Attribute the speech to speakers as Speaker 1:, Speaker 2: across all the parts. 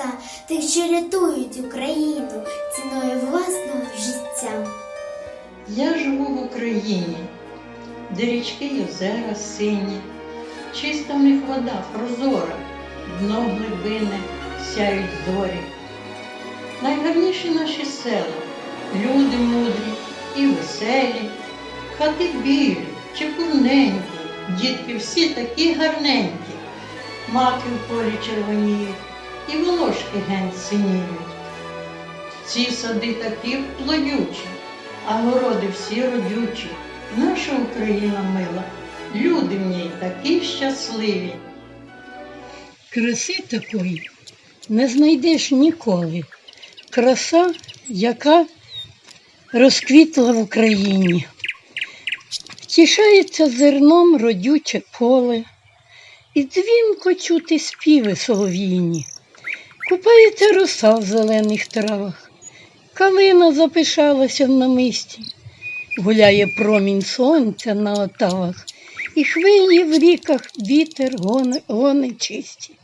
Speaker 1: небеса, тих, що рятують Україну ціною власного життя.
Speaker 2: Я живу в Україні, де річки й озера сині, чиста в них вода прозора, дно глибине, сяють зорі. Найгарніші наші села, люди мудрі і веселі, хати білі, чепурненькі, дітки всі такі гарненькі, маки в полі червоніють, і волошки геть синіють. Ці сади такі плодючі, а городи всі родючі. Наша Україна мила, люди в ній такі щасливі.
Speaker 3: Краси такої не знайдеш ніколи. Краса, яка розквітла в Україні. Втішається зерном родюче поле, і дзвінко чути співи солов'їні. Купається роса в зелених травах, калина запишалася на мисті, гуляє промінь сонця на отавах, і хвилі в ріках вітер гони, гони чисті.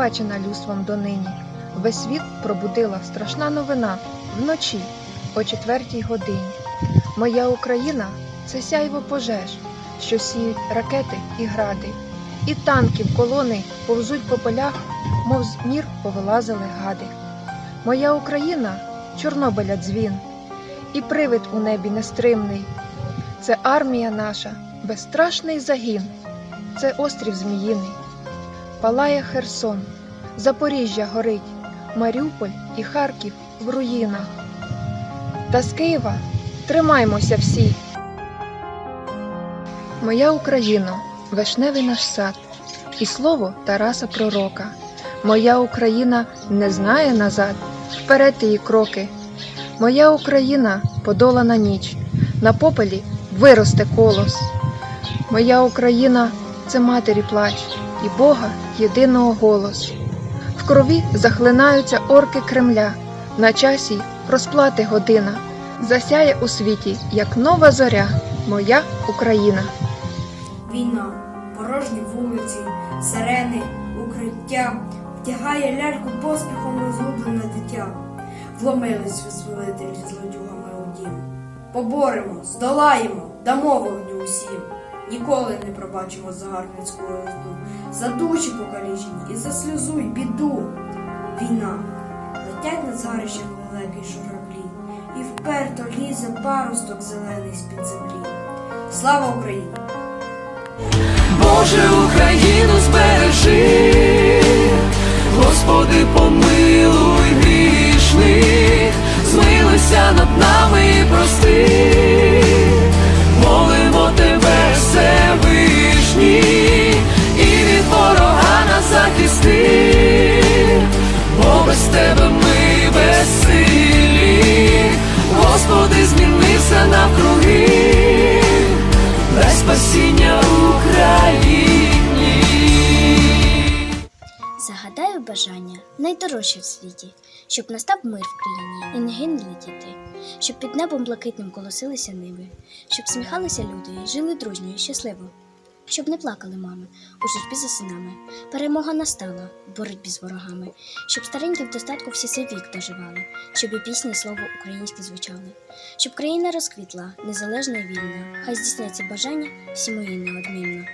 Speaker 4: Бачена людством донині. Весь світ пробудила страшна новина вночі о четвертій годині. Моя Україна це сяйво пожеж, що сіють ракети і гради, і танків колони повзуть по полях, мов з мір повилазили гади. Моя Україна Чорнобиля дзвін, і привид у небі нестримний. Це армія наша, безстрашний загін, це острів Зміїний. Палає Херсон, Запоріжжя горить, Маріуполь і Харків в руїнах. Та з Києва тримаймося всі. Моя Україно, вишневий наш сад, і слово Тараса Пророка. Моя Україна не знає назад, вперед її кроки. Моя Україна подолана ніч, на попелі виросте колос. Моя Україна це матері плач, і Бога єдиного голос. В крові захлинаються орки Кремля, на часі розплати година. Засяє у світі, як нова зоря, моя Україна.
Speaker 5: Війна, порожні вулиці, сирени, укриття, втягає ляльку поспіхом розгублене дитя. Вломились визволителі злодюгами у дім. Поборемо, здолаємо, дамо вогню усім. Ніколи не пробачимо загарбницьку озду, за душі покалічені і за сльозу й біду. Війна, летять над згарищем лелеки й і вперто лізе паросток зелений з-під землі. Слава Україні!
Speaker 6: Боже, Україну збережи, Господи, помилуй грішних, змилуйся над нами і прости,
Speaker 7: найдорожче в світі, щоб настав мир в країні і не гинули діти, щоб під небом блакитним колосилися ниви, щоб сміхалися люди і жили дружньо і щасливо, щоб не плакали мами у журбі за синами. Перемога настала в боротьбі з ворогами, щоб старенькі в достатку всі свій вік доживали, щоб і пісні слово українське звучали, щоб країна розквітла, незалежна і вільна. Хай здійсняться бажання всі мої неодмінно.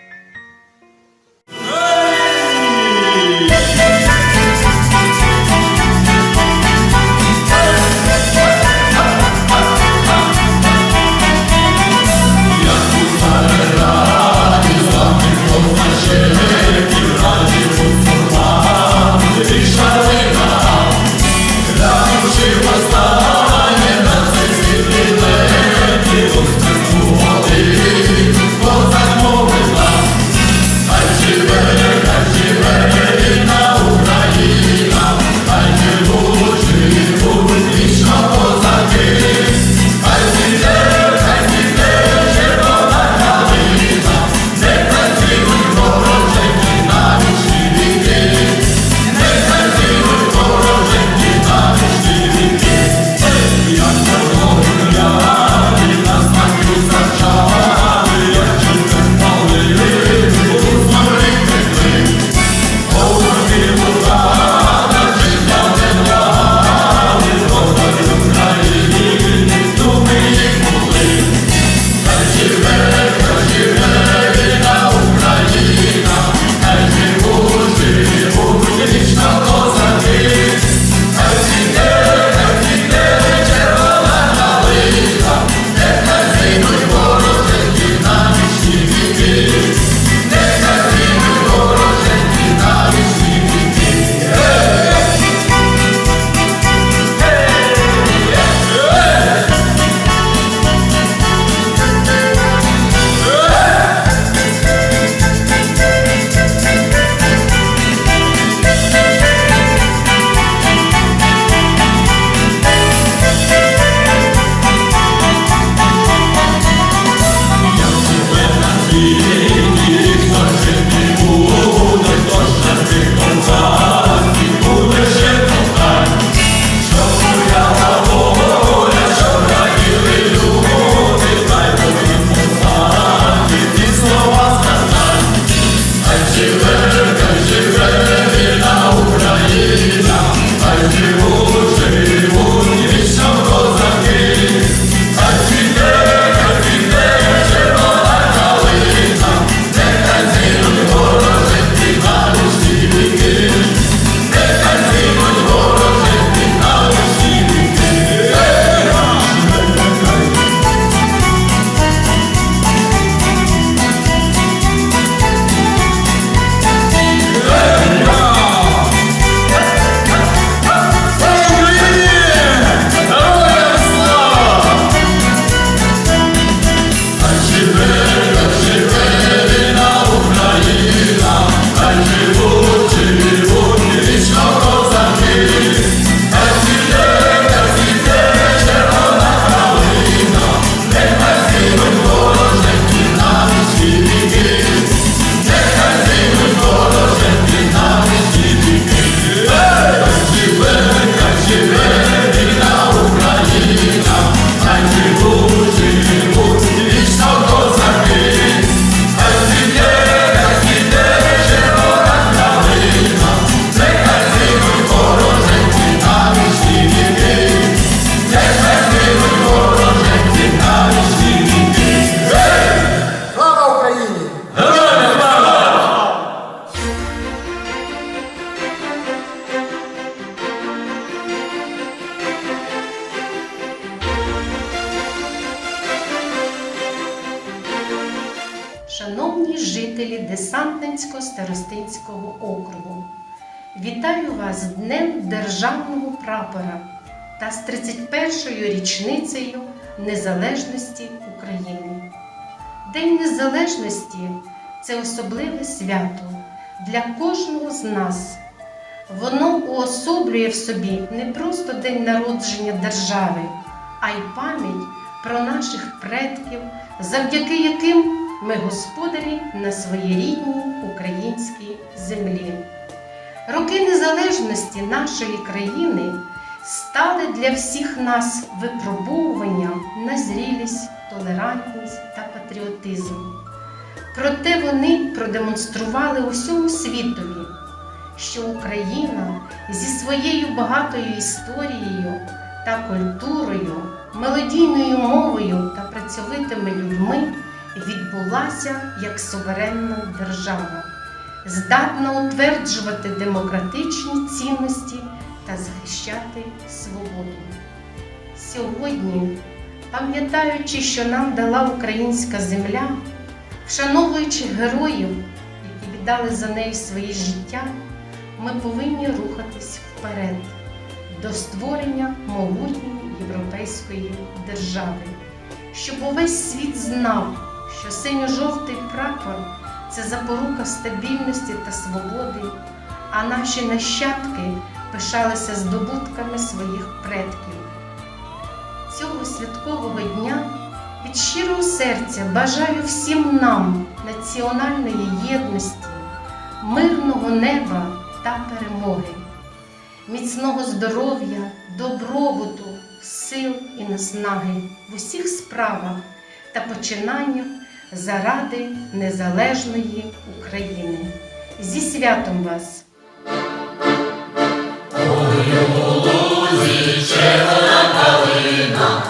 Speaker 8: 31-ю річницею Незалежності України. День Незалежності це особливе свято для кожного з нас. Воно уособлює в собі не просто день народження держави, а й пам'ять про наших предків, завдяки яким ми господарі на своїй рідній українській землі. Роки незалежності нашої країни стали для всіх нас випробовуванням на зрілість, толерантність та патріотизм. Проте вони продемонстрували усьому світові, що Україна зі своєю багатою історією та культурою, мелодійною мовою та працьовитими людьми відбулася як суверенна держава, здатна утверджувати демократичні цінності та захищати свободу. Сьогодні, пам'ятаючи, що нам дала українська земля, вшановуючи героїв, які віддали за неї своє життя, ми повинні рухатись вперед до створення могутньої європейської держави, щоб увесь світ знав, що синьо-жовтий прапор це запорука стабільності та свободи, а наші нащадки пишалися здобутками своїх предків. Цього святкового дня від щирого серця бажаю всім нам національної єдності, мирного неба та перемоги, міцного здоров'я, добробуту, сил і наснаги в усіх справах та починаннях заради незалежної України. Зі святом вас!
Speaker 6: Ой, лузі червона калина,